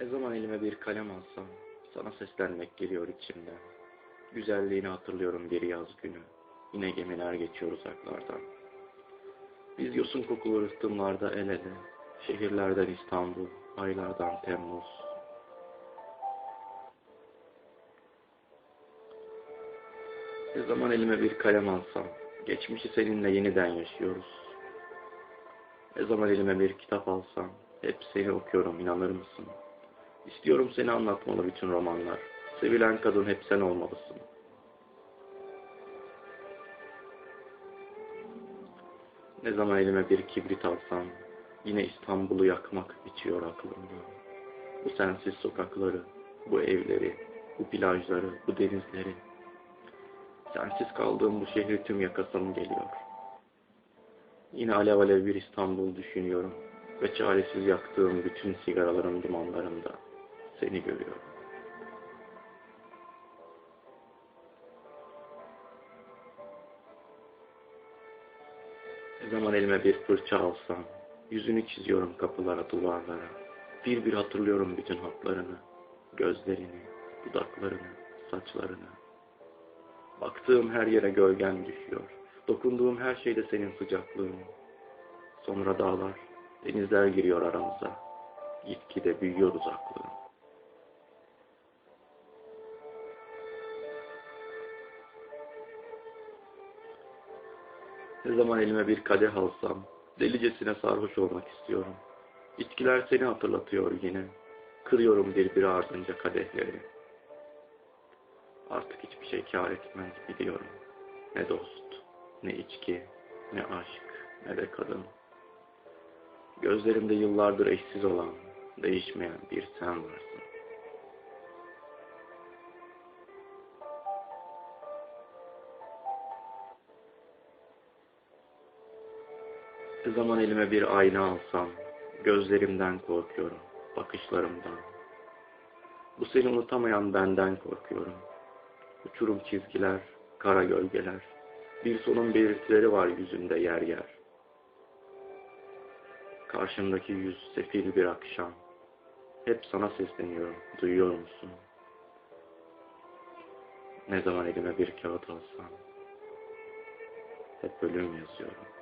Ne zaman elime bir kalem alsam, sana seslenmek geliyor içimden. Güzelliğini hatırlıyorum bir yaz günü. Yine gemiler geçiyor uzaklardan. Biz yosun kokulu rıhtımlarda el ele, şehirlerden İstanbul, aylardan Temmuz. Ne zaman elime bir kalem alsam, geçmişi seninle yeniden yaşıyoruz. Ne zaman elime bir kitap alsam, hep seni okuyorum inanır mısın? İstiyorum seni anlatmalı bütün romanlar. Sevilen kadın hep sen olmalısın. Ne zaman elime bir kibrit alsam, yine İstanbul'u yakmak bitiyor aklımda. Bu sensiz sokakları, bu evleri, bu plajları, bu denizleri. Sensiz kaldığım bu şehri tüm yakasım geliyor. Yine alev alev bir İstanbul düşünüyorum ve çaresiz yaktığım bütün sigaraların dumanlarında seni görüyorum. Ne zaman elime bir fırça alsam, yüzünü çiziyorum kapılara, duvarlara. Bir bir hatırlıyorum bütün hatlarını, gözlerini, dudaklarını, saçlarını. Baktığım her yere gölgen düşüyor. Dokunduğum her şeyde senin sıcaklığın. Sonra dağlar, denizler giriyor aramıza. Gitgide büyüyor uzaklığın. Ne zaman elime bir kadeh alsam, delicesine sarhoş olmak istiyorum. İçkiler seni hatırlatıyor yine. Kırıyorum birbiri ardınca kadehleri. Artık hiçbir şey kâr etmez biliyorum. Ne dost, ne içki, ne aşk, ne de kadın. Gözlerimde yıllardır eşsiz olan, değişmeyen bir sen varsın. Ne zaman elime bir ayna alsam, gözlerimden korkuyorum, bakışlarımdan. Bu seni unutamayan benden korkuyorum. Uçurum çizgiler, kara gölgeler, bir sonun belirtileri var yüzünde yer yer. Karşımdaki yüz sefil bir akşam. Hep sana sesleniyorum, duyuyor musun? Ne zaman elime bir kağıt alsam, hep ölüm yazıyorum.